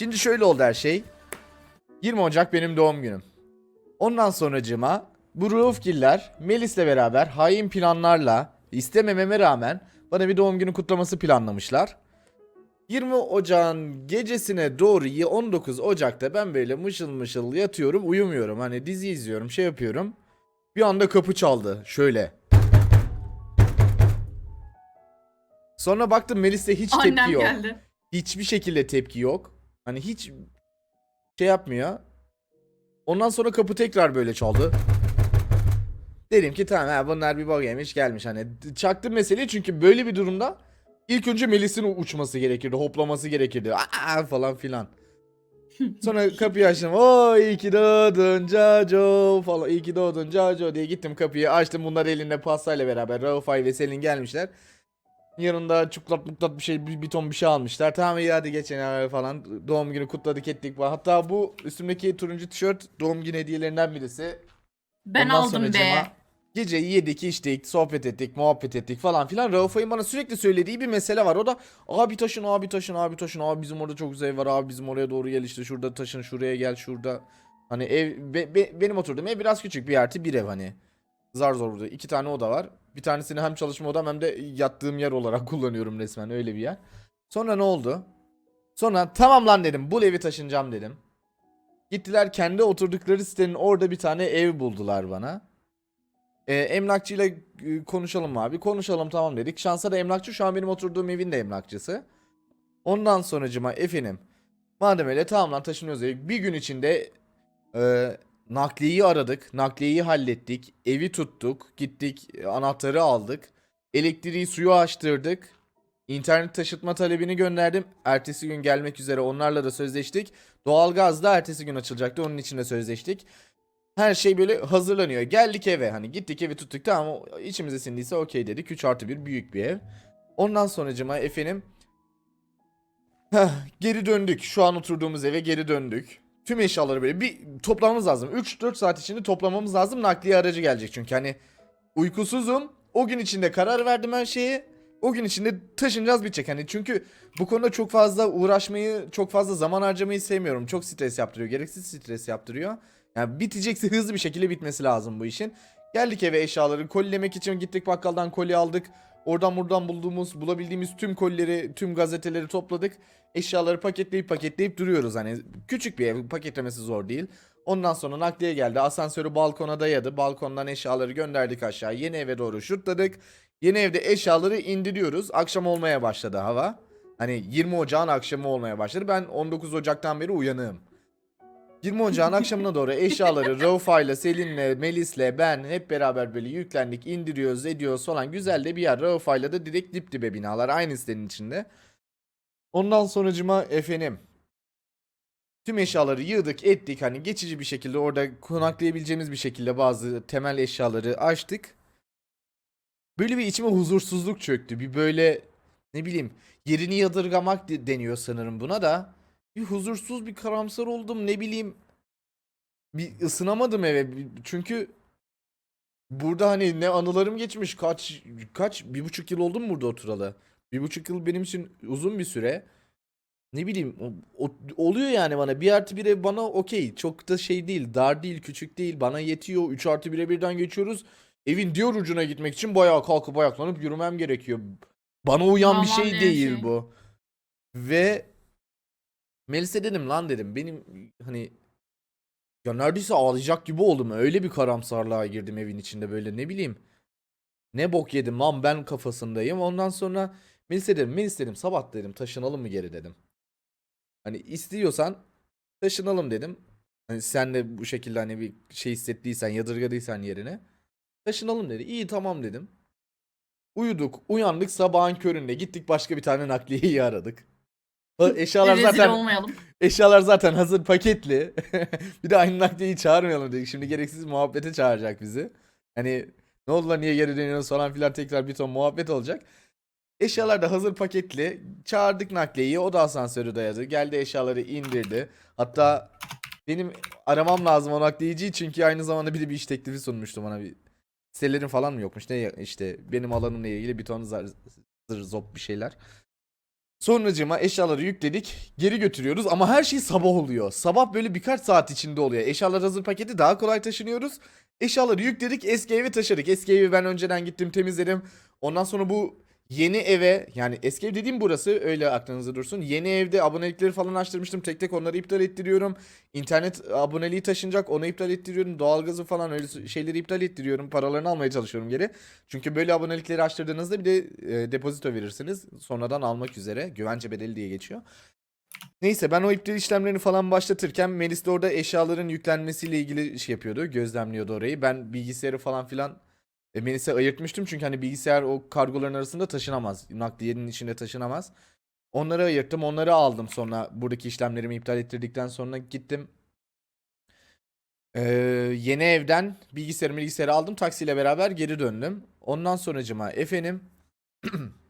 Şimdi şöyle oldu her şey. 20 Ocak benim doğum günüm. Ondan sonracığıma bu Raufgiller Melis'le beraber hain planlarla istemememe rağmen bana bir doğum günü kutlaması planlamışlar. 20 Ocak'ın gecesine doğru y- 19 Ocak'ta ben böyle mışıl mışıl yatıyorum uyumuyorum. Hani dizi izliyorum şey yapıyorum. Bir anda kapı çaldı şöyle. Sonra baktım Melis'te hiç Annem tepki yok. geldi. Hiçbir şekilde tepki yok. Hani hiç şey yapmıyor. Ondan sonra kapı tekrar böyle çaldı. Dedim ki tamam ha bunlar bir bug yemiş gelmiş hani çaktım meseleyi çünkü böyle bir durumda ilk önce Melis'in uçması gerekirdi hoplaması gerekirdi Aa falan filan. Sonra kapıyı açtım. O iyi ki doğdun Caco falan. İyi ki doğdun Caco diye gittim kapıyı açtım. Bunlar elinde pastayla beraber Raufay ve Selin gelmişler. Yanında çuklat muklat bir şey bir, bir ton bir şey almışlar. Tamam iyi hadi geçin abi falan. Doğum günü kutladık ettik falan. Hatta bu üstümdeki turuncu tişört doğum günü hediyelerinden birisi. Ben Ondan aldım be. Geceyi yedik, içtik, sohbet ettik, muhabbet ettik falan filan. Raufa'nın bana sürekli söylediği bir mesele var. O da abi taşın, abi taşın, abi taşın. Abi bizim orada çok güzel var. Abi bizim oraya doğru gel işte. Şurada taşın, şuraya gel, şurada. Hani ev, be- be- benim oturduğum ev biraz küçük. Bir artı bir ev hani. Zar zor burada. İki tane oda var. Bir tanesini hem çalışma odam hem de yattığım yer olarak kullanıyorum resmen. Öyle bir yer. Sonra ne oldu? Sonra tamam lan dedim. Bu evi taşınacağım dedim. Gittiler kendi oturdukları sitenin orada bir tane ev buldular bana. Ee, emlakçıyla e, konuşalım abi. Konuşalım tamam dedik. Şansa da emlakçı şu an benim oturduğum evin de emlakçısı. Ondan sonracıma efendim. Madem öyle tamam lan taşınıyoruz. Bir gün içinde e, nakliyeyi aradık. Nakliyeyi hallettik. Evi tuttuk. Gittik e, anahtarı aldık. Elektriği suyu açtırdık. İnternet taşıtma talebini gönderdim. Ertesi gün gelmek üzere onlarla da sözleştik. Doğalgaz da ertesi gün açılacaktı. Onun için de sözleştik. Her şey böyle hazırlanıyor. Geldik eve hani gittik evi tuttuk tamam içimize sindiyse okey dedik. 3 artı 1 büyük bir ev. Ondan sonracıma efendim heh, geri döndük. Şu an oturduğumuz eve geri döndük. Tüm eşyaları böyle bir toplamamız lazım. 3-4 saat içinde toplamamız lazım. Nakliye aracı gelecek çünkü hani uykusuzum. O gün içinde karar verdim her şeye. O gün içinde taşınacağız bitecek. Hani çünkü bu konuda çok fazla uğraşmayı, çok fazla zaman harcamayı sevmiyorum. Çok stres yaptırıyor. Gereksiz stres yaptırıyor. Yani bitecekse hızlı bir şekilde bitmesi lazım bu işin. Geldik eve eşyaları kolilemek için gittik bakkaldan koli aldık. Oradan buradan bulduğumuz, bulabildiğimiz tüm kolileri, tüm gazeteleri topladık. Eşyaları paketleyip paketleyip duruyoruz. Hani küçük bir ev, paketlemesi zor değil. Ondan sonra nakliye geldi. Asansörü balkona dayadı. Balkondan eşyaları gönderdik aşağı. Yeni eve doğru şurtladık. Yeni evde eşyaları indiriyoruz. Akşam olmaya başladı hava. Hani 20 Ocağın akşamı olmaya başladı. Ben 19 Ocak'tan beri uyanığım. 20 Ocağın akşamına doğru eşyaları Raufa ile Selin'le Melis'le ben hep beraber böyle yüklendik indiriyoruz ediyoruz falan. Güzel de bir yer. Raufa ile de direkt dip dibe binalar. Aynı sitenin içinde. Ondan sonracıma efendim tüm eşyaları yığdık ettik. Hani geçici bir şekilde orada konaklayabileceğimiz bir şekilde bazı temel eşyaları açtık. Böyle bir içime huzursuzluk çöktü. Bir böyle ne bileyim yerini yadırgamak de- deniyor sanırım buna da bir huzursuz bir karamsar oldum ne bileyim. Bir ısınamadım eve. Bir- çünkü burada hani ne anılarım geçmiş kaç kaç bir buçuk yıl oldu mu burada oturalı. Bir buçuk yıl benim için uzun bir süre. Ne bileyim o- o- oluyor yani bana. Bir artı bir ev bana okey. Çok da şey değil dar değil küçük değil. Bana yetiyor. 3 artı bire birden geçiyoruz. Evin diğer ucuna gitmek için bayağı kalkıp ayaklanıp yürümem gerekiyor. Bana uyan bir Aman şey ya değil şey. bu. Ve Melis'e dedim lan dedim benim hani ya neredeyse ağlayacak gibi oldum. Öyle bir karamsarlığa girdim evin içinde böyle ne bileyim. Ne bok yedim lan ben kafasındayım. Ondan sonra Melis'e dedim Melis dedim sabah dedim taşınalım mı geri dedim. Hani istiyorsan taşınalım dedim. Hani sen de bu şekilde hani bir şey hissettiysen yadırgadıysan yerine. Taşınalım dedi. İyi tamam dedim. Uyuduk uyandık sabahın köründe gittik başka bir tane nakliyeyi aradık. Eşyalar Rezil zaten olmayalım. Eşyalar zaten hazır paketli. bir de aynı nakliyeyi çağırmayalım dedik. Şimdi gereksiz muhabbete çağıracak bizi. Hani ne oldu lan niye geri dönüyorsunuz falan filan tekrar bir ton muhabbet olacak. Eşyalar da hazır paketli. Çağırdık nakliyeyi. O da asansörü dayadı. Geldi eşyaları indirdi. Hatta benim aramam lazım o nakliyeciyi çünkü aynı zamanda bir de bir iş teklifi sunmuştu bana bir. Sitelerin falan mı yokmuş ne ya- işte benim alanımla ilgili bir ton zar, zır zop bir şeyler. Sonracıma eşyaları yükledik. Geri götürüyoruz ama her şey sabah oluyor. Sabah böyle birkaç saat içinde oluyor. Eşyalar hazır paketi daha kolay taşınıyoruz. Eşyaları yükledik eski eve taşıdık. Eski evi ben önceden gittim temizledim. Ondan sonra bu yeni eve yani eski ev dediğim burası öyle aklınızda dursun. Yeni evde abonelikleri falan açtırmıştım. Tek tek onları iptal ettiriyorum. İnternet aboneliği taşınacak onu iptal ettiriyorum. Doğalgazı falan öyle şeyleri iptal ettiriyorum. Paralarını almaya çalışıyorum geri. Çünkü böyle abonelikleri açtırdığınızda bir de e, depozito verirsiniz. Sonradan almak üzere. Güvence bedeli diye geçiyor. Neyse ben o iptal işlemlerini falan başlatırken Melis de orada eşyaların yüklenmesiyle ilgili şey yapıyordu. Gözlemliyordu orayı. Ben bilgisayarı falan filan e, Melis'e ayırtmıştım. Çünkü hani bilgisayar o kargoların arasında taşınamaz. Nakliyenin içinde taşınamaz. Onları ayırttım. Onları aldım sonra buradaki işlemlerimi iptal ettirdikten sonra gittim. Ee, yeni evden bilgisayarı bilgisayarı aldım. Taksiyle beraber geri döndüm. Ondan sonracıma efendim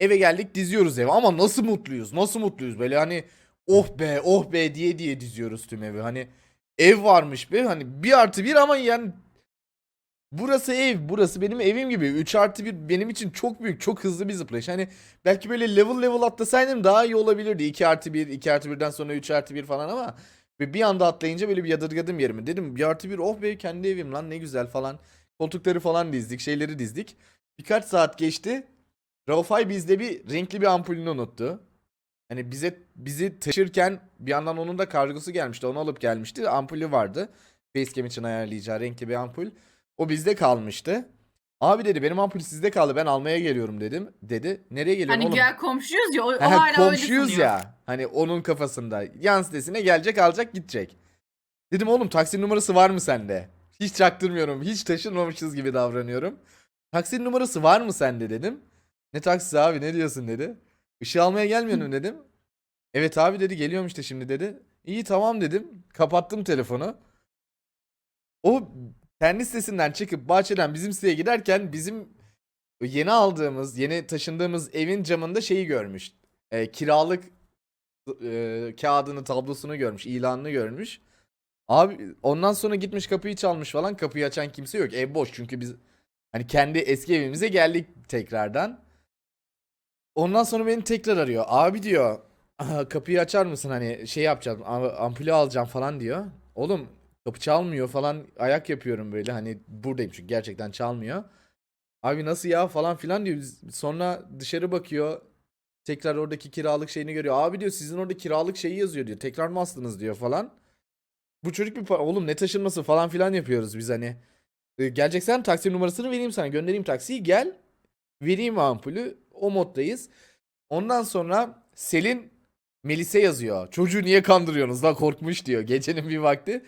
eve geldik diziyoruz evi ama nasıl mutluyuz nasıl mutluyuz böyle hani oh be oh be diye diye diziyoruz tüm evi hani ev varmış be hani bir artı bir ama yani burası ev burası benim evim gibi 3 artı 1 benim için çok büyük çok hızlı bir zıplayış hani belki böyle level level atlasaydım daha iyi olabilirdi 2 artı 1 2 artı 1'den sonra 3 artı 1 falan ama ve bir anda atlayınca böyle bir yadırgadım yerimi dedim 1 artı 1 oh be kendi evim lan ne güzel falan koltukları falan dizdik şeyleri dizdik birkaç saat geçti Raufay bizde bir renkli bir ampulünü unuttu. Hani bize bizi taşırken bir yandan onun da kargosu gelmişti. Onu alıp gelmişti. Ampulü vardı. Facecam için ayarlayacağı renkli bir ampul. O bizde kalmıştı. Abi dedi benim ampul sizde kaldı ben almaya geliyorum dedim. Dedi. Nereye geliyorsun Hani oğlum? güya komşuyuz ya o, o Ha, hala öyle komşuyuz sanıyor. ya. Hani onun kafasında. Yan sitesine gelecek alacak gidecek. Dedim oğlum taksi numarası var mı sende? Hiç çaktırmıyorum. Hiç taşınmamışız gibi davranıyorum. Taksi numarası var mı sende dedim. Ne taksisi abi ne diyorsun dedi. Işığı almaya gelmiyorsun dedim. Evet abi dedi geliyorum işte şimdi dedi. İyi tamam dedim. Kapattım telefonu. O kendi sitesinden çıkıp bahçeden bizim siteye giderken bizim yeni aldığımız, yeni taşındığımız evin camında şeyi görmüş. E, kiralık e, kağıdını, tablosunu görmüş, ilanını görmüş. Abi ondan sonra gitmiş kapıyı çalmış falan. Kapıyı açan kimse yok. Ev boş çünkü biz hani kendi eski evimize geldik tekrardan. Ondan sonra beni tekrar arıyor. Abi diyor "Aha, kapıyı açar mısın hani şey yapacağım am- ampulü alacağım falan diyor. Oğlum kapı çalmıyor falan ayak yapıyorum böyle hani buradayım çünkü gerçekten çalmıyor. Abi nasıl ya falan filan diyor. Sonra dışarı bakıyor. Tekrar oradaki kiralık şeyini görüyor. Abi diyor sizin orada kiralık şeyi yazıyor diyor. Tekrar mı astınız diyor falan. Bu çocuk bir oğlum ne taşınması falan filan yapıyoruz biz hani. Geleceksen taksi numarasını vereyim sana. Göndereyim taksiyi gel. Vereyim ampulü. O moddayız. Ondan sonra Selin Melis'e yazıyor. Çocuğu niye kandırıyorsunuz la korkmuş diyor. Gecenin bir vakti.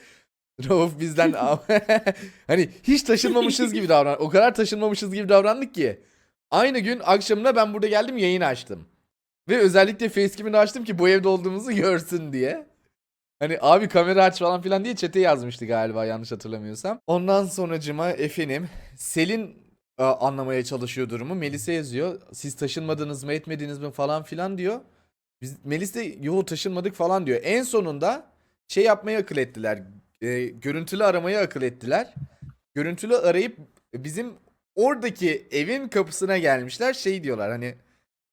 Rauf bizden hani hiç taşınmamışız gibi davran. O kadar taşınmamışız gibi davrandık ki. Aynı gün akşamına ben burada geldim yayın açtım. Ve özellikle facecam'ini açtım ki bu evde olduğumuzu görsün diye. Hani abi kamera aç falan filan diye chat'e yazmıştı galiba yanlış hatırlamıyorsam. Ondan sonracıma efendim Selin e, anlamaya çalışıyor durumu. Melis'e yazıyor. Siz taşınmadınız mı etmediniz mi falan filan diyor. Biz, Melis de yo taşınmadık falan diyor. En sonunda şey yapmayı akıl ettiler. E, görüntülü aramayı akıl ettiler. Görüntülü arayıp bizim oradaki evin kapısına gelmişler. Şey diyorlar hani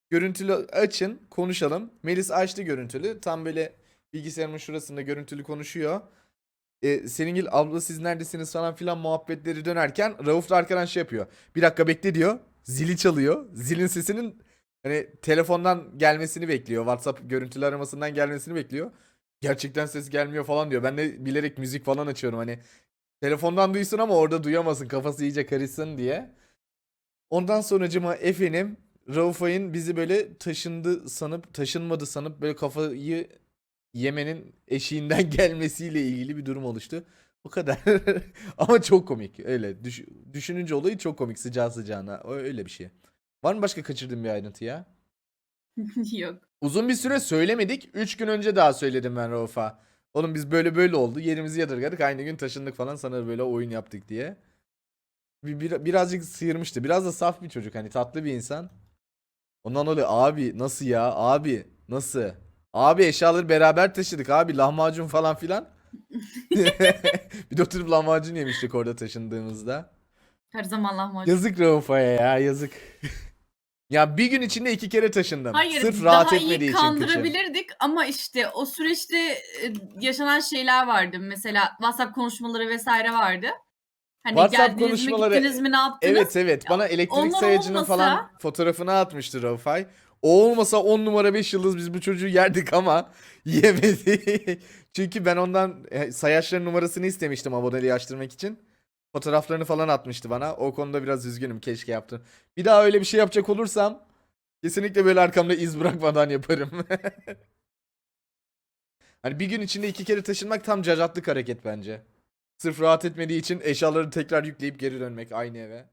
görüntülü açın konuşalım. Melis açtı görüntülü. Tam böyle bilgisayarımın şurasında görüntülü konuşuyor. E, Seningil abla siz neredesiniz falan filan muhabbetleri dönerken Rauf da arkadan şey yapıyor. Bir dakika bekle diyor. Zili çalıyor. Zilin sesinin hani telefondan gelmesini bekliyor. WhatsApp görüntülü aramasından gelmesini bekliyor. Gerçekten ses gelmiyor falan diyor. Ben de bilerek müzik falan açıyorum hani. Telefondan duysun ama orada duyamasın. Kafası iyice karışsın diye. Ondan sonracıma efendim Raufay'ın bizi böyle taşındı sanıp taşınmadı sanıp böyle kafayı yemenin eşiğinden gelmesiyle ilgili bir durum oluştu. O kadar. Ama çok komik. Öyle. Düş- düşününce olayı çok komik sıcağı sıcağına. Öyle bir şey. Var mı başka kaçırdığım bir ayrıntı ya? Yok. Uzun bir süre söylemedik. 3 gün önce daha söyledim ben Rauf'a. Oğlum biz böyle böyle oldu. Yerimizi yadırgadık. Aynı gün taşındık falan. Sana böyle oyun yaptık diye. Bir, bir- birazcık sıyırmıştı. Biraz da saf bir çocuk. Hani tatlı bir insan. Ondan dolayı abi nasıl ya? Abi nasıl? Abi eşyaları beraber taşıdık abi. Lahmacun falan filan. bir de oturup lahmacun yemiştik orada taşındığımızda. Her zaman lahmacun. Yazık Rauf'a ya yazık. Ya bir gün içinde iki kere taşındım. Hayır Sırf rahat daha etmediği iyi için kıçım. kandırabilirdik ama işte o süreçte e, yaşanan şeyler vardı. Mesela WhatsApp konuşmaları vesaire vardı. Hani WhatsApp geldiniz konuşmaları- mi gittiniz mi ne yaptınız? Evet evet bana elektrik Onlar sayacının olmasa- falan fotoğrafını atmıştı Raufay. O olmasa 10 numara 5 yıldız biz bu çocuğu yerdik ama yemedi. Çünkü ben ondan e, sayaçların numarasını istemiştim aboneliği açtırmak için. Fotoğraflarını falan atmıştı bana. O konuda biraz üzgünüm keşke yaptım. Bir daha öyle bir şey yapacak olursam kesinlikle böyle arkamda iz bırakmadan yaparım. hani bir gün içinde iki kere taşınmak tam cacatlık hareket bence. Sırf rahat etmediği için eşyaları tekrar yükleyip geri dönmek aynı eve.